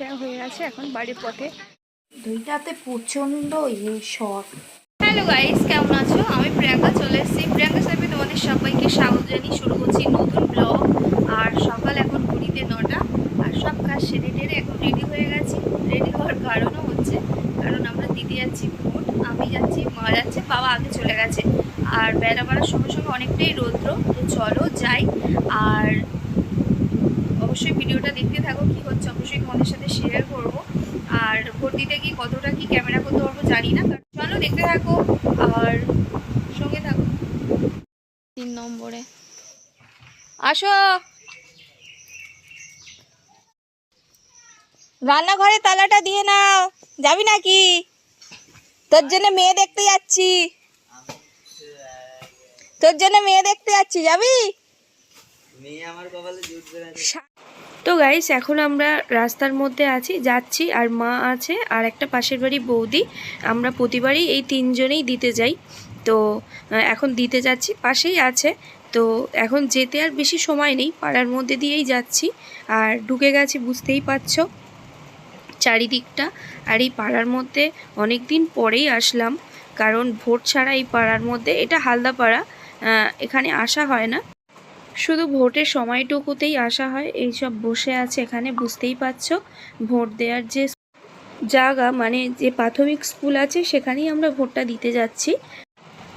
দেওয়া হয়ে গেছে এখন বাড়ির পথে। দুইটাতে প্রচণ্ড ইয়ে শর্ট হ্যালো গাইস কেমন আছো? আমি প্রিয়াঙ্কা চলে এসেছি প্রিয়াঙ্কা সাহেবে তোমাদের সবাইকে স্বাগত জানিয়ে শুরু করছি নতুন ব্লগ আর সকাল এখন নটা আর সব কাজ সেরে টেরে এখন রেডি হয়ে গেছি। রেডি হওয়ার কারণও হচ্ছে কারণ আমরা দিদি যাচ্ছি ভোট আমি যাচ্ছি মা যাচ্ছে বাবা আগে চলে গেছে। আর বেলা বাড়ার সঙ্গে সঙ্গে অনেকটাই রৌদ্র তো চলো যাই। আর অবশ্যই ভিডিওটা দেখতে থাকো কি হচ্ছে অবশ্যই তোমাদের সাথে শেয়ার করব। আর ভোট দিতে গিয়ে কতটা কি ক্যামেরা করতে পারব জানি না চলো দেখতে থাকো আর সঙ্গে থাকো। তিন নম্বরে। আসো। রান্নাঘরে তালাটা দিয়ে নাও যাবি নাকি? তোর জন্য মেয়ে দেখতে যাচ্ছি। তোর জন্য মেয়ে দেখতে যাচ্ছি যাবি? তো গাইস এখন আমরা রাস্তার মধ্যে আছি, যাচ্ছি, আর মা আছে, আর একটা পাশের বাড়ি বৌদি। আমরা প্রতিবারই এই তিনজনেই দিতে যাই। তো এখন দিতে যাচ্ছি, পাশেই আছে। তো, এখন যেতে আর বেশি সময় নেই, পাড়ার মধ্যে দিয়েই যাচ্ছি। আর ঢুকে গেছি, বুঝতেই পারছ চারিদিকটা। আর এই পাড়ার মধ্যে অনেক দিন পরেই আসলাম, কারণ ভোট ছাড়া এই পাড়ার মধ্যে, এটা হালদাপাড়া এখানে আসা হয় না। শুধু ভোটের সময়টুকুতেই আসা হয় এইসব বসে আছে এখানে বুঝতেই পারছ? ভোট দেওয়ার যে জায়গা মানে যে প্রাথমিক স্কুল আছে সেখানেই আমরা ভোটটা দিতে যাচ্ছি।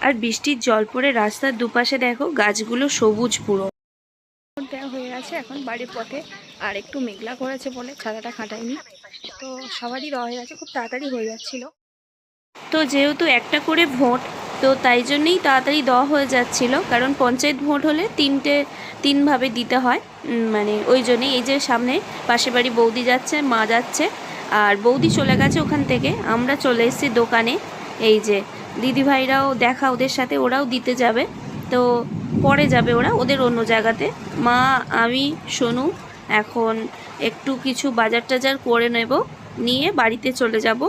আর বৃষ্টির জল পড়ে রাস্তার দুপাশে দেখো গাছগুলো সবুজ পুরো। দেওয়া হয়ে গেছে এখন বাড়ির পথে আর একটু মেঘলা করেছে বলে ছাতাটা খাটায়নি। তো সবারই দেওয়া হয়ে গেছে খুব তাড়াতাড়ি হয়ে যাচ্ছিল। তো যেহেতু একটা করে ভোট তো তাই জন্যই তাড়াতাড়ি দেওয়া হয়ে যাচ্ছিল, কারণ পঞ্চায়েত ভোট হলে তিনটে, তিনভাবে দিতে হয়। মানে ওই জন্যই এই যে সামনে পাশে বাড়ি বৌদি যাচ্ছে, মা যাচ্ছে, আর বৌদি চলে গেছে ওখান থেকে। আমরা চলে এসেছি দোকানে। এই যে দিদিভাইরাও দেখা ওদের সাথে, ওরাও দিতে যাবে। তো পরে যাবে ওরা, ওদের অন্য জায়গাতে। মা, আমি, সোনু, এখন একটু কিছু বাজার টাজার করে নেব, নিয়ে বাড়িতে চলে যাব।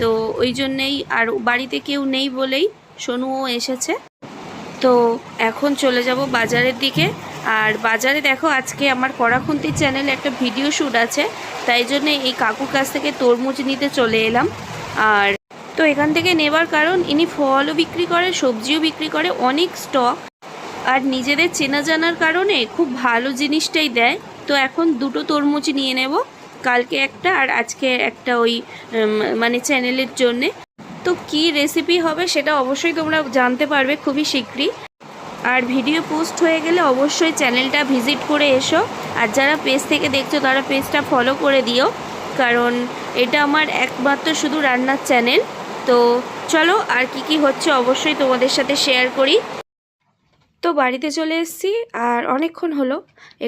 তো ওই জন্যেই আর বাড়িতে কেউ নেই বলেই সোনুও এসেছে। তো এখন চলে যাব বাজারের দিকে। আর বাজারে দেখো, আজকে আমার কড়াখুন্তির চ্যানেলে একটা ভিডিও শ্যুট আছে। তাই জন্য এই কাকুর কাছ থেকে তরমুজ নিতে চলে এলাম। আর তো এখান থেকে নেবার কারণ, ইনি ফলও বিক্রি করে, সবজিও বিক্রি করে, অনেক স্টক আর নিজেদের চেনা জানার কারণে খুব ভালো জিনিসটাই দেয়। তো এখন দুটো তরমুজ নিয়ে নেব, কালকে একটা আর আজকে একটা ওই মানে চ্যানেলের জন্যে। তো কি রেসিপি হবে সেটা অবশ্যই তোমরা জানতে পারবে খুবই শীঘ্রই। আর ভিডিও পোস্ট হয়ে গেলে অবশ্যই চ্যানেলটা ভিজিট করে এসো। আর যারা পেজ থেকে দেখছ, তারা পেজটা ফলো করে দিও। কারণ এটা আমার একমাত্র শুধু রান্নার চ্যানেল তো চলো, আর কি কি হচ্ছে অবশ্যই তোমাদের সাথে শেয়ার করি। তো বাড়িতে চলে এসেছি আর অনেকক্ষণ হলো।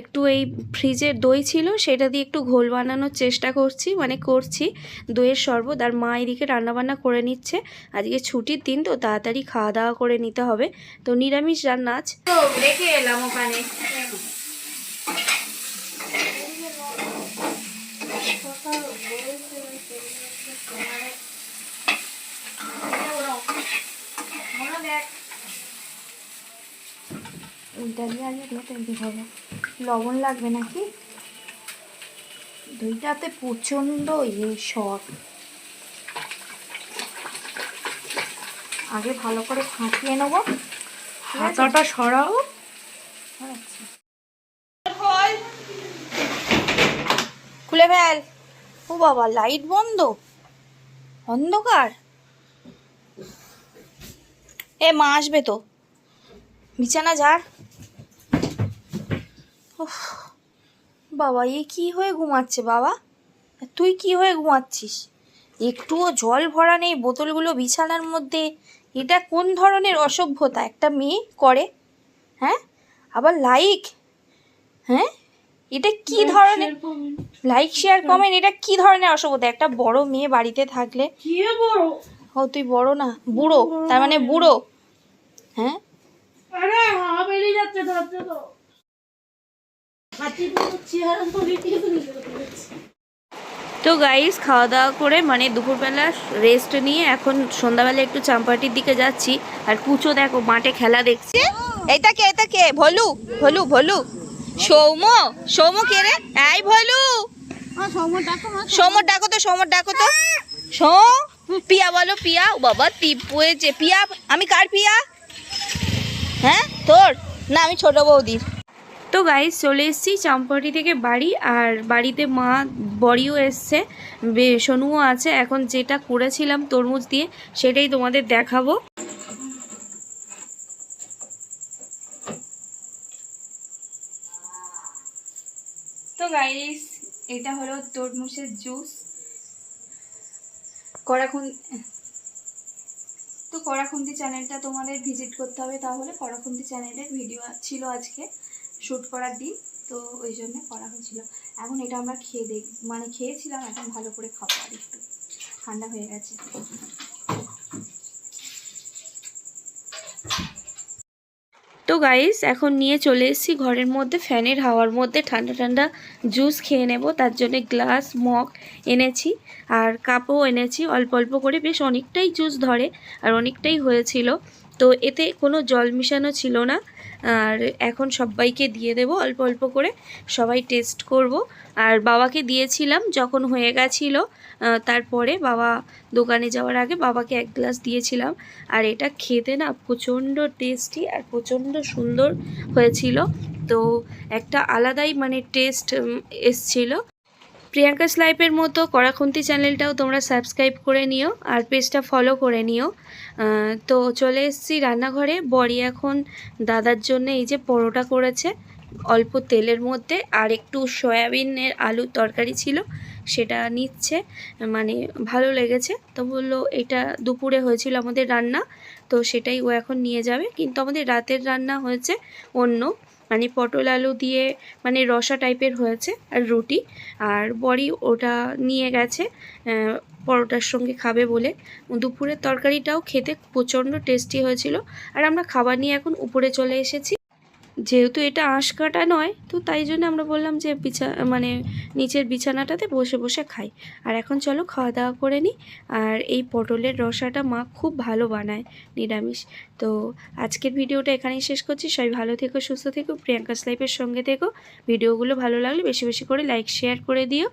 একটু এই ফ্রিজের দই ছিল, সেটা দিয়ে একটু ঘোল বানানোর চেষ্টা করছি মানে করছি। দইয়ের শরবত আর মা এদিকে রান্নাবান্না করে নিচ্ছে। আজকে ছুটির দিন, তো তাড়াতাড়ি খাওয়া দাওয়া করে নিতে হবে। তো নিরামিষ রান্না আজ। রেখে এলাম ওখানে। আলু দিয়ে তৈরি হবে লবণ লাগবে নাকি? দইটাতে প্রচণ্ড ইয়ে শর্ট আগে ভালো করে ফাটিয়ে নেব। হাতাটা সরাও। খুলে ফেল। ও বাবা লাইট বন্ধ। অন্ধকার। এ মা আসবে তো। বিছানা ঝাড়। বাবা এ কি হয়ে ঘুমাচ্ছে বাবা? তুই কি হয়ে ঘুমাচ্ছিস? একটুও জল ভরা নেই বোতলগুলো বিছানার মধ্যে। এটা কোন ধরনের অসভ্যতা? একটা মেয়ে করে হ্যাঁ? আবার লাইক হ্যাঁ? এটা কি ধরনের লাইক শেয়ার কমেন্ট এটা কি ধরনের অসভ্যতা? একটা বড় মেয়ে বাড়িতে থাকলে ও তুই বড় না বুড়ো তার মানে বুড়ো। হ্যাঁ? তো। গাইস খাওয়া দাওয়া করে মানে দুপুরবেলা রেস্ট নিয়ে এখন সন্ধ্যাবেলা একটু চাম্পাটির দিকে যাচ্ছি। আর কুচো দেখো, মাঠে খেলা দেখছে। এইটা কে এটা কে? ভলু ভলু ভলু। সৌম সৌম কে রে? এই ভলু। সৌমর ডাকো তো সৌমর ডাকো তো। সৌ, পিয়া বলো, পিয়া। বাবা টিপ হয়েছে। পিয়া, আমি কার পিয়া? হ্যাঁ তোর? না, আমি ছোট বৌদির। তো গাইজ চলে এসেছি চাম্পাটি থেকে বাড়ি, আর বাড়িতে মা বড়িও এসছে সোনুও আছে। এখন যেটা করেছিলাম তরমুজ দিয়ে, সেটাই তোমাদের দেখাবো। তো গাইস এটা হলো তরমুজের জুস কড়াখুন তো কড়াখুন্তি চ্যানেলটা তোমাদের ভিজিট করতে হবে, তাহলে কড়াখুন্তি চ্যানেলের ভিডিও ছিল আজকে। শ্যুট করার দিন, তো ওই জন্য করা হয়েছিল। এখন এটা আমরা খেয়ে দেখ মানে খেয়েছিলাম, এখন ভালো করে খাব আর একটু। ঠান্ডা হয়ে গেছে। তো গাইস এখন নিয়ে চলে এসেছি ঘরের মধ্যে, ফ্যানের হাওয়ার মধ্যে, ঠান্ডা ঠান্ডা জুস খেয়ে নেব। তার জন্য গ্লাস মগ এনেছি, আর কাপও এনেছি। অল্প অল্প করে বেশ অনেকটাই জুস ধরে, আর অনেকটাই হয়েছিল। তো এতে কোনো জল মিশানো ছিল না। আর এখন সবাইকে দিয়ে দেব, অল্প অল্প করে। সবাই টেস্ট করব। আর বাবাকে দিয়েছিলাম যখন হয়ে গেছিল তারপরে বাবা দোকানে যাওয়ার আগে বাবাকে এক গ্লাস দিয়েছিলাম। আর এটা খেতে না প্রচণ্ড টেস্টি আর প্রচণ্ড সুন্দর হয়েছিল। তো একটা আলাদাই মানে টেস্ট এসছিল। প্রিয়াঙ্কাস লাইফের মতো কড়াখুন্তি চ্যানেলটাও তোমরা সাবস্ক্রাইব করে নিও আর পেজটা ফলো করে নিও। তো চলে এসেছি রান্নাঘরে। বড়ি এখন দাদার জন্য এই যে পরোটা করেছে, অল্প তেলের মধ্যে আর একটু সয়াবিনের আলুর তরকারি ছিল, সেটা নিচ্ছে। মানে ভালো লেগেছে। তো বলল, এটা দুপুরে হয়েছিল আমাদের রান্না। তো সেটাই ও এখন নিয়ে যাবে। কিন্তু আমাদের রাতের রান্না হয়েছে অন্য। মানে পটল আলু দিয়ে মানে রসা টাইপের হয়েছে আর রুটি। আর বড়ি ওটা নিয়ে গেছে পরোটার সঙ্গে খাবে বলে। দুপুরের তরকারিটাও খেতে প্রচণ্ড টেস্টি হয়েছিল। আর আমরা খাবার নিয়ে এখন উপরে চলে এসেছি। যেহেতু এটা আঁশ কাটা নয়, তো তাই জন্য আমরা বললাম যে বিছা মানে নিচের বিছানাটাতে বসে বসে খাই। আর এখন চলো খাওয়া দাওয়া করে নিই। আর এই পটলের রসাটা মা খুব ভালো বানায়, নিরামিষ। তো আজকের ভিডিওটা এখানেই শেষ করছি। সবাই ভালো থেকো, সুস্থ থেকো, প্রিয়াঙ্কাস লাইফের সঙ্গে থেকো। ভিডিওগুলো ভালো লাগলে বেশি বেশি করে লাইক, শেয়ার করে দিও।